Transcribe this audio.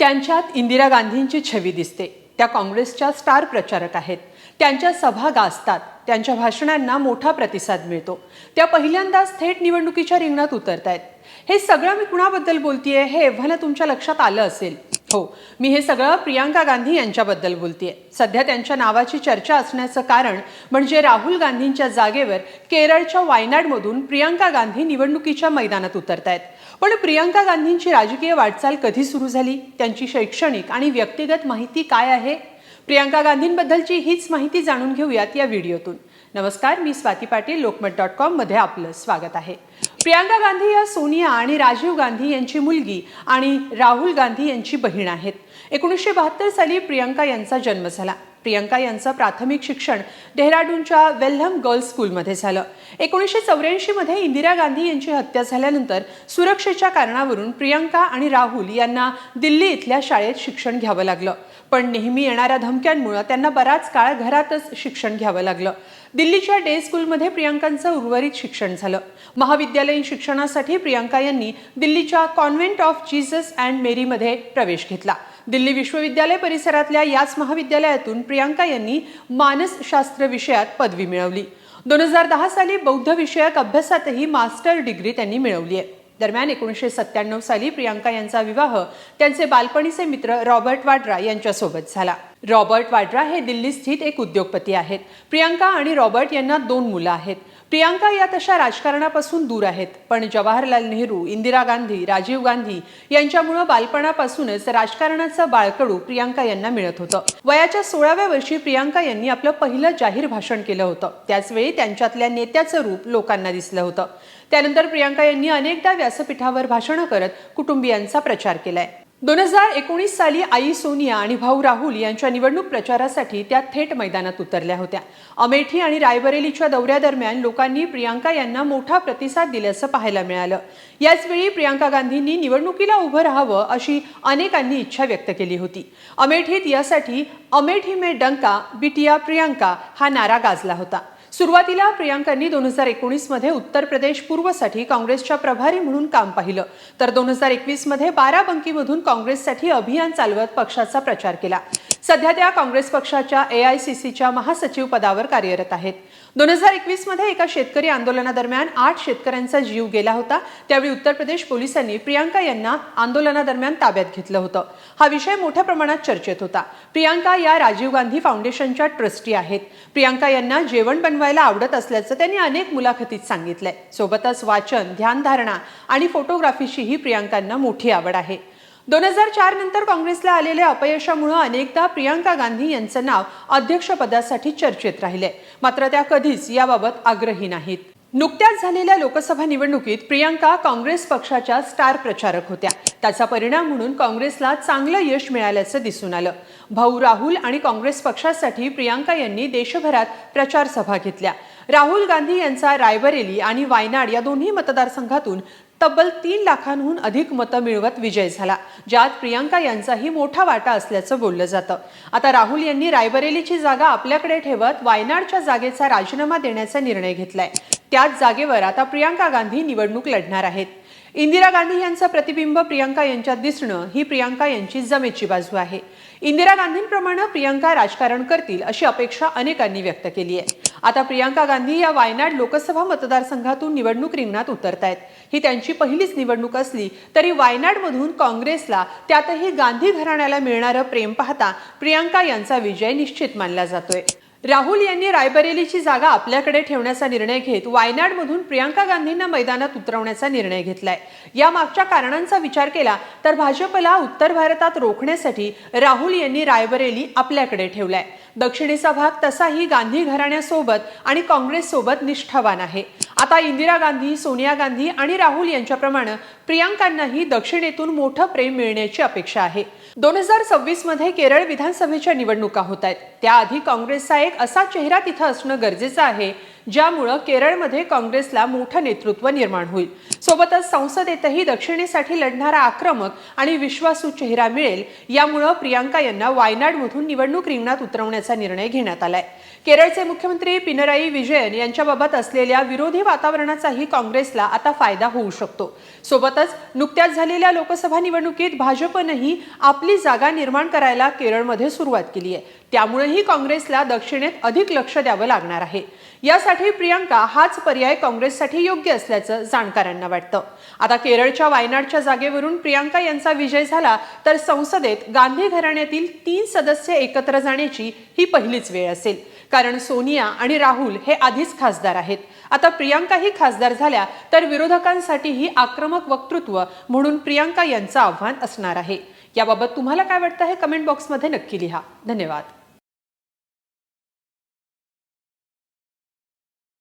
त्यांच्यात इंदिरा गांधींची छवी दिसते. त्या काँग्रेसच्या स्टार प्रचारक आहेत. त्यांच्या सभा गाजतात. त्यांच्या भाषणांना मोठा प्रतिसाद मिळतो. त्या पहिल्यांदाच थेट निवडणुकीच्या रिंगणात उतरतायत. हे सगळं मी कुणाबद्दल बोलतीये हे एव्हाना तुमच्या लक्षात आलं असेल. हो मी हे सगळं प्रियांका गांधी यांच्याबद्दल बोलतीये. सध्या त्यांच्या नावाची चर्चा असण्याचं कारण म्हणजे राहुल गांधींच्या जागेवर केरळच्या वायनाडमधून प्रियांका गांधी निवडणुकीच्या मैदानात उतरतायत. पण प्रियांका गांधींची राजकीय वाटचाल कधी सुरू झाली? त्यांची शैक्षणिक आणि व्यक्तिगत माहिती काय आहे? प्रियांका गांधींबद्दलची हीच माहिती जाणून घेऊयात या व्हिडिओतून. नमस्कार मी स्वाती पाटील लोकमत डॉट कॉममध्ये आपलं स्वागत आहे. प्रियांका गांधी या सोनिया आणि राजीव गांधी यांची मुलगी आणि राहुल गांधी यांची बहीण आहेत. एकोणीसशे बहात्तर साली प्रियांका यांचा जन्म झाला. प्रियांका यांचं प्राथमिक शिक्षण डेहराडूनच्या वेल्हम गर्ल्स स्कूलमध्ये झालं. एकोणीसशे चौऱ्याऐंशीमध्ये इंदिरा गांधी यांची हत्या झाल्यानंतर सुरक्षेच्या कारणावरून प्रियांका आणि राहुल यांना दिल्ली इथल्या शाळेत शिक्षण घ्यावं लागलं. पण नेहमी येणाऱ्या धमक्यांमुळे त्यांना बराच काळ घरातच शिक्षण घ्यावं लागलं. दिल्लीच्या डे स्कूलमध्ये प्रियांकांचं उर्वरित शिक्षण झालं. महाविद्यालयीन शिक्षणासाठी प्रियांका यांनी दिल्लीच्या कॉन्व्हेंट ऑफ जीसस अँड मेरीमध्ये प्रवेश घेतला. दिल्ली विश्वविद्यालय परिसरातल्या याच महाविद्यालयातून प्रियांका यांनी मानसशास्त्र विषयात पदवी मिळवली. दोन हजार दहा साली बौद्ध विषयक अभ्यासातही मास्टर डिग्री त्यांनी मिळवली आहे. दरम्यान एकोणीसशे सत्त्याण्णव साली प्रियांका यांचा विवाह त्यांचे बालपणीचे मित्र रॉबर्ट वाड्रा यांच्यासोबत झाला. रॉबर्ट वाड्रा हे दिल्ली स्थित एक उद्योगपती आहेत. प्रियांका आणि रॉबर्ट यांना दोन मुलं आहेत. प्रियांका या तशा राजकारणापासून दूर आहेत पण जवाहरलाल नेहरू इंदिरा गांधी राजीव गांधी यांच्यामुळं बालपणापासूनच राजकारणाचं बाळकडू प्रियांका यांना मिळत होतं. वयाच्या सोळाव्या वर्षी प्रियांका यांनी आपलं पहिलं जाहीर भाषण केलं होतं. त्याचवेळी त्यांच्यातल्या नेत्याचं रूप लोकांना दिसलं होतं. त्यानंतर प्रियांका यांनी अनेकदा व्यासपीठावर भाषणं करत कुटुंबियांचा प्रचार केलाय. दोन हजार एकोणीस साली आई सोनिया आणि भाऊ राहुल यांच्या निवडणूक प्रचारासाठी त्या थेट मैदानात उतरल्या होत्या. अमेठी आणि रायबरेलीच्या दौऱ्यादरम्यान लोकांनी प्रियांका यांना मोठा प्रतिसाद दिल्याचं पाहायला मिळालं. याचवेळी प्रियांका गांधींनी निवडणुकीला उभं राहावं अशी अनेकांनी इच्छा व्यक्त केली होती. अमेठीत यासाठी अमेठी में डंका बिटिया प्रियांका हा नारा गाजला होता. सुरुवातीला प्रियांकांनी दोन हजार एकोणीसमध्ये उत्तर प्रदेश पूर्वसाठी काँग्रेसच्या प्रभारी म्हणून काम पाहिलं. तर दोन हजार एकवीसमध्ये बाराबंकीमधून काँग्रेससाठी अभियान चालवत पक्षाचा प्रचार केला. सध्या त्या काँग्रेस पक्षाच्या ए आय सी सीच्या महासचिव पदावर कार्यरत आहेत. दोन हजार एकवीसमध्ये एका शेतकरी आंदोलनादरम्यान आठ शेतकऱ्यांचा जीव गेला होता. त्यावेळी उत्तर प्रदेश पोलिसांनी प्रियांका यांना आंदोलनादरम्यान ताब्यात घेतलं होतं. हा विषय मोठ्या प्रमाणात चर्चेत होता. प्रियांका या राजीव गांधी फाउंडेशनच्या ट्रस्टी आहेत. प्रियांका यांना जेवण बनवायला आवडत असल्याचं त्यांनी अनेक मुलाखतीत सांगितलंय. सोबतच वाचन ध्यानधारणा आणि फोटोग्राफीचीही प्रियांकांना मोठी आवड आहे. दोन हजार चार नंतर काँग्रेसला आलेल्या अपयशामुळे अनेकदा प्रियांका गांधी यांचं नाव अध्यक्षपदासाठी चर्चेत राहिले. मात्र त्या कधीच याबाबत आग्रही नाहीत. नुकत्याच झालेल्या लोकसभा निवडणुकीत प्रियांका काँग्रेस पक्षाच्या स्टार प्रचारक होत्या. त्याचा परिणाम म्हणून काँग्रेसला चांगलं यश मिळाल्याचं दिसून आलं. भाऊ राहुल आणि काँग्रेस पक्षासाठी प्रियांका यांनी देशभरात प्रचार सभा घेतल्या. राहुल गांधी यांचा रायबरेली आणि वायनाड या दोन्ही मतदारसंघातून तब्बल तीन लाखांहून अधिक मतं मिळवत विजय झाला ज्यात प्रियांका यांचाही मोठा वाटा असल्याचं बोललं जातं. आता राहुल यांनी रायबरेलीची जागा आपल्याकडे ठेवत वायनाडच्या जागेचा राजीनामा देण्याचा निर्णय घेतलाय. त्याच जागेवर आता प्रियांका गांधी निवडणूक लढणार आहेत. इंदिरा गांधी यांचं प्रतिबिंब प्रियांका यांच्यात दिसणं ही प्रियांका यांची जमेची बाजू आहे. इंदिरा गांधींप्रमाणे प्रियांका राजकारण करतील अशी अपेक्षा अनेकांनी व्यक्त केली आहे. आता प्रियांका गांधी या वायनाड लोकसभा मतदारसंघातून निवडणूक रिंगणात उतरतायत ही त्यांची पहिलीच निवडणूक असली तरी वायनाडमधून काँग्रेसला त्यातही गांधी घराण्याला मिळणारं प्रेम पाहता प्रियांका यांचा विजय निश्चित मानला जातोय. राहुल यांनी रायबरेलीची जागा आपल्याकडे ठेवण्याचा निर्णय घेत वायनाडमधून प्रियांका गांधींना मैदानात उतरवण्याचा निर्णय घेतलाय. या मागच्या कारणांचा विचार केला तर भाजपला उत्तर भारतात रोखण्यासाठी राहुल यांनी रायबरेली आपल्याकडे ठेवलाय. दक्षिणेचा भाग तसाही गांधी घराण्यासोबत आणि काँग्रेससोबत निष्ठावान आहे. आता इंदिरा गांधी सोनिया गांधी आणि राहुल यांच्याप्रमाणे प्रियांकांनाही दक्षिणेतून मोठं प्रेम मिळण्याची अपेक्षा आहे. दोन हजार सव्वीसमध्ये केरळ विधानसभेच्या निवडणुका होत आहेत. त्याआधी काँग्रेसचा एक असा चेहरा तिथं असणं गरजेचं आहे ज्यामुळं केरळमध्ये काँग्रेसला मोठं नेतृत्व निर्माण होईल. सोबतच संसदेतही दक्षिणेसाठी लढणारा आक्रमक आणि विश्वासू चेहरा मिळेल यामुळं प्रियांका यांना वायनाडमधून निवडणूक रिंगणात उतरवण्याचा निर्णय घेण्यात आलाय. केरळचे मुख्यमंत्री पिनराई विजयन यांच्याबाबत असलेल्या विरोधी वातावरणाचाही काँग्रेसला आता फायदा होऊ शकतो. सोबतच नुकत्याच झालेल्या लोकसभा निवडणुकीत भाजपनंही आपली जागा निर्माण करायला केरळमध्ये सुरुवात केली आहे त्यामुळेही काँग्रेसला दक्षिणेत अधिक लक्ष द्यावं लागणार आहे. यासाठी प्रियांका हाच पर्याय काँग्रेससाठी योग्य असल्याचं जाणकारांना वाटतं. आता केरळच्या वायनाडच्या जागेवरून प्रियांका यांचा विजय झाला तर संसदेत गांधी घराण्यातील तीन सदस्य एकत्र जाण्याची ही पहिलीच वेळ असेल. कारण सोनिया आणि राहुल हे आधीच खासदार आहेत. आता प्रियांकाही खासदार झाल्या तर विरोधकांसाठीही आक्रमक वक्तृत्व म्हणून प्रियांका यांचं आव्हान असणार आहे. याबाबत तुम्हाला काय वाटतं हे कमेंट बॉक्समध्ये नक्की लिहा. धन्यवाद.